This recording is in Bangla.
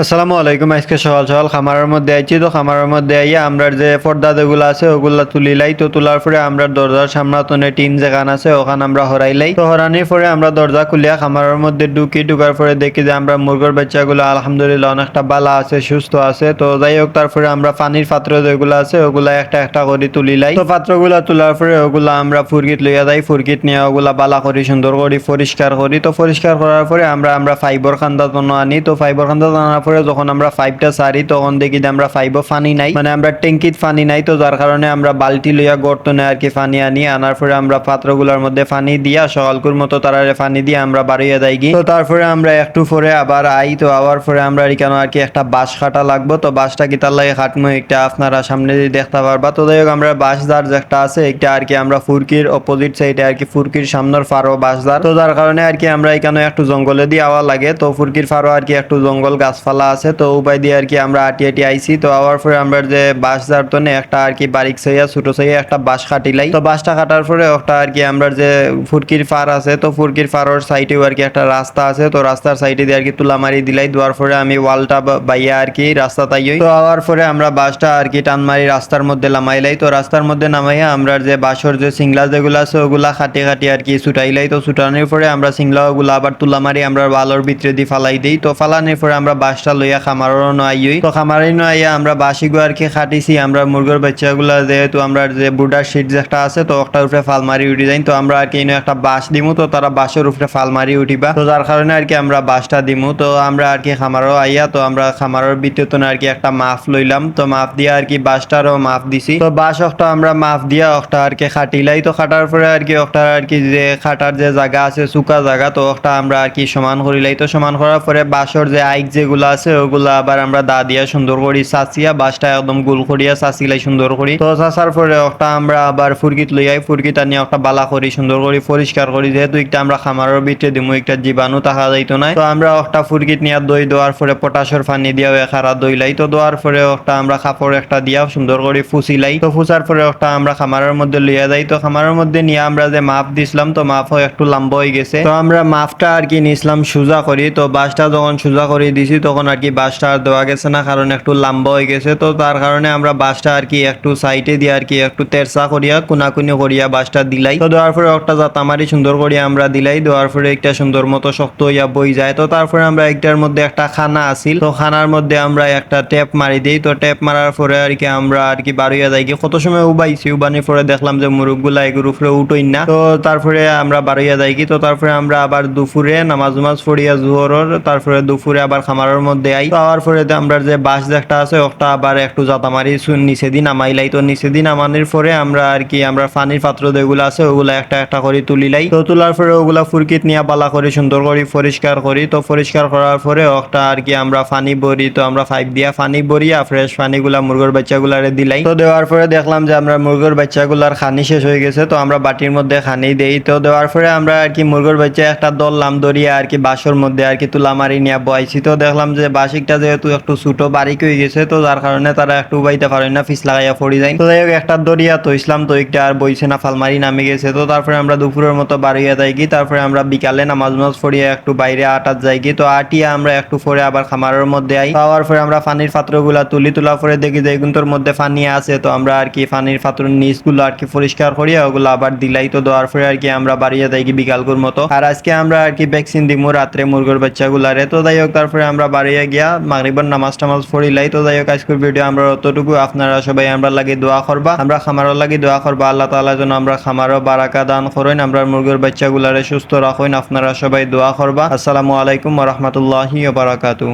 আসসালামু আলাইকুম, আজকে সকাল সকাল খামারের মধ্যে আইছি। তো খামারের মধ্যে আইয়া আমরা যে পর্দা যেগুলো আছে, ওগুলা তুলিলাই। তো তোলার পরে আমরা দরজার সামনাতনে টিন যেখান আছে, ওখানে আমরা হরাইলাই। তো হরানির পরে আমরা দরজা খুলিয়া খামারের মধ্যে ঢুকি। ঢুকার পরে দেখি যে আমরা মুরগর বাচ্চাগুলো আলহামদুলিল্লাহ অনেকটা বালা আছে, সুস্থ আছে। তো যাই হোক, তারপরে আমরা পানির পাত্র যেগুলো আছে, ওগুলা একটা একটা করে তুলি লাই তো পাত্রগুলা তোলার পরে ওগুলা আমরা ফুরগিত লইয়া যাই। ফুরগিত নিয়ে ওগুলা বালা করি, সুন্দর করি পরিষ্কার করি। তো পরিষ্কার করার পরে আমরা আমরা ফাইবর খান্দা আনি। তো ফাইবর খান্দা পরে যখন আমরা ফাইভটা সারি, তখন দেখি যে আমরা ফাইভও পানি নাই। মানে আমরা ট্যাঙ্কিত পানি নাই তো যার কারণে আমরা বালতি লইয়া গর্তনে আর কি পানি আনি। আনার পরে আমরা পাত্রগুলোর মধ্যে পানি দিয়া সকালকুর মতো তারারে পানি দিয়ে আমরা বাড়িয়ে যাই গি। তো তারপরে আমরা একটু পরে আবার আই। তো আবার পরে আমরা এখানে আর কি একটা বাঁশ কাটা লাগবো। তো বাঁশটা কি তার লাগে খাটমো একটা আপনারা সামনে দিয়ে দেখতে পারবা। তো যাই হোক, আমরা বাঁশদার একটা আছে, একটা আর কি আমরা ফুরকির অপোজিট সাইডে আর কি ফুরকির সামনের ফারো বাঁশদার তো যার কারণে আর কি আমরা এখানে একটু জঙ্গলে দিয়ে আওয়া লাগে। তো ফুরকির ফারো আর কি একটু জঙ্গল গাছপালা আছে, তো উপায় দিয়ে আর কি আমরা আটি আটি আইছি। তো আবার পরে আমরা যে বাঁশ যার তো একটা আর কি বারিক সাইয়া, ছোট সাইয়া একটা বাঁশ কাটিলাই তো বাঁশটা কাটার পরে একটা আর কি আমরা যে ফুরকির ফার আছে, তো ফুরকির ফারোর সাইডেও আর কি একটা রাস্তা আছে, তো রাস্তার সাইডে দিয়ে আর কি তুলা মারি দিলাই। দেওয়ার পরে আমি ওয়ালটা বাইয়া আর কি রাস্তা তাইই তো আবার পরে আমরা বাসটা আর কি টান মারি রাস্তার মধ্যে নামাইলাই তো রাস্তার মধ্যে নামাইয়া আমরা যে বাসর যে সিংলা যেগুলো আছে, ওগুলা খাটি খাটি আর কি ছুটাইলাই তো ছুটানোর পরে আমরা সিংলা ওগুলো আবার তুলা মারি আমরা বালর ভিতরে দিয়ে ফালাই দিই। তো ফালানোর পরে আমরা বাসটা লইয়া খামারও নয় তো খামারে নয় আমরা বাসিগো আর কি খাটিছি, আমরা মুরগের বাচ্চাগুলা যেহেতু আমরা যে বুডার শিট একটা আছে, তো ওটার উপরে ফাল মারি উঠি যাই তো আমরা আর কি একটা বাস দিমু, তো তারা বাসের উপরে ফাল মারি উঠিবা। তো যার কারণে আর কি আমরা বাসটা দিমু। তো আমরা আর কি খামারও আইয়া, তো আমরা খামারের ভিতরে আর কি একটা মাফ লইলাম। তো মাফ দিয়া আর কি বাসটারও মাফ দিছি। তো বাস একটা আমরা মাফ দিয়া একটা আর কি খাটিলাই। তো খাটার পরে আর কি একটা আর কি যে খাটার যে জায়গা আছে, সুকা জায়গা, তো একটা আমরা আর কি সমান করিলাই। তো সমান করার পরে বাসর যে আইক যেগুলো আছে, ওগুলো আবার আমরা দা দিয়া সুন্দর করি। চাচিয়া বাসটা একদম গোল করিয়া চাচিলাই সুন্দর করি। তো চাচার পরে একটা আমরা আবার ফুরকিত লইয়াই ফুরকিত আনি একটা বালা করি, সুন্দর করি, পরিষ্কার করি। যেহেতু একটা আমরা খামারের ভিতরে দিমু, একটা জীবাণু থাকা যাইতো না তো আমরা একটা ফুরকিত নিয়ে দই দেওয়ার পরে পটাশের পানি দিয়াও এখারা দইলাই তো দেওয়ার পরে একটা আমরা কাপড় একটা দিয়া সুন্দর করে ফুসিলাই তো ফুসার পরে একটা আমরা খামারের মধ্যে লইয়া যাই। তো খামারের মধ্যে নিয়ে আমরা যে মাপ দিছিলাম, তো মাপও একটু লম্বা হয়ে গেছে। তো আমরা মাপটা আর কি নিছিলাম সোজা করি। তো বাসটা যখন সোজা করে দিছি, তখন আর কি বাসটা আর দেওয়া গেছে না, কারণ একটু লম্বা হয়ে গেছে। তো তার কারণে আমরা বাসটা আর কি একটু সাইডে দিয়ে আর কি একটু তেরসা করিয়া, কুনাকুনি করিয়া বাসটা দিলাই। তো দেওয়ার পরে একটা জাতামারি সুন্দর করিয়া আমরা দিলাই। দেওয়ার পরে একটা সুন্দর মতো শক্ত হইয়া বই যায়। তো তারপরে আমরা একটার মধ্যে একটা খানা আসিল তো খানার মধ্যে আমরা একটা ট্যাপ মারি দিই। তো ট্যাপ মারার পরে আর কি আমরা আর কি বাড়িয়া যাই। কি কত সময় উবাইছি উবানির পরে দেখলাম যে মুরগগুলা এগুর উপরে উঠোই না। তো তারপরে আমরা বাড়িয়া যাই কি। তো তারপরে আমরা আবার দুপুরে নামাজ উমাজ পড়িয়া জোহরের তারপরে দুপুরে আবার খামারের মধ্যে আই। পাওয়ার পরে আমরা যে বাস একটা আছে, ওটা আবার একটু জাতামারি মারি নিচে দিন নামাইলাই তো নিচে দিন নামানোর পরে আমরা আর কি, আমরা পানির পাত্র যেগুলো আছে, ওগুলা একটা একটা করে তুলিলাই তো তোলার পরে ওগুলা ফুরকিত নিয়ে বালা করে সুন্দর করে পরিষ্কার করি। তো পরিষ্কার করার পরে ওটা আর কি আমরা পানি ভরি তো আমরা পাইপ দিয়া পানি ভরিয়া ফ্রেশ পানিগুলা মুরগের বাচ্চাগুলারে দিলাই তো দেওয়ার পরে দেখলাম যে আমরা মুরগের বাচ্চাগুলার খানি শেষ হয়ে গেছে, তো আমরা বাটির মধ্যে খানি দেই। তো দেওয়ার পরে আমরা আর কি মুরগের বাচ্চা একটা দললাম দরিয়া আর কি বাসর মধ্যে আর কি তুলা মারি নিয়ে বয়াইছি তো দেখলাম যে বাসিকটা যেহেতু একটু ছোট বারিক হয়ে গেছে, তো যার কারণে তারা একটু বাইতে পারে না, ফিস লাগাইয়া পড়ি যায়। তো যাই হোক একটা দরিয়া তো ইসলাম তো একটা আর বইছে না, ফালমারি নামে গেছে। তো তারপরে আমরা দুপুরের মতো বাড়িয়ে যাই কি তারপরে আমরা বিকালে নামাজ নামাজ পড়িয়া একটু বাইরে আটাত যাই কি তো আটিয়া আমরা একটু পরে আবার খামারের মধ্যে আই। পাওয়ার পরে আমরা পানির পাত্রগুলা তুলি তোলা পরে দেখি যে এগুলোর মধ্যে পানি আছে, তো আমরা আর কি পানির পাত্রের নিচগুলো আর কি পরিষ্কার করিয়া ওগুলো আবার দিলাই। তো দেওয়ার পরে আর কি আমরা বাড়িয়ে যাই কি বিকালকুর মতো। আর আজকে আমরা আর কি ভ্যাকসিন দিমু রাত্রে মুরগের বাচ্চাগুলারে। তো যাই হোক তারপরে আমরা বাড়িয়ে গিয়া মাগরিবার নামাজ টামাজ পড়িলাই তো যাই হোক, আজকের ভিডিও আমরা অতটুকু। আপনারা সবাই আমরা লাগি দোয়া করবা। আমরা খামারও লাগি দোয়া করবা। আল্লাহ তালা যেন আমরা খামারও বারাকা দান করেন, আমরা মুরগের বাচ্চাগুলারে সুস্থ রাখেন। আপনারা সবাই দোয়া করবা। আসসালামু আলাইকুম রহমতুল্লাহি বারাকাতু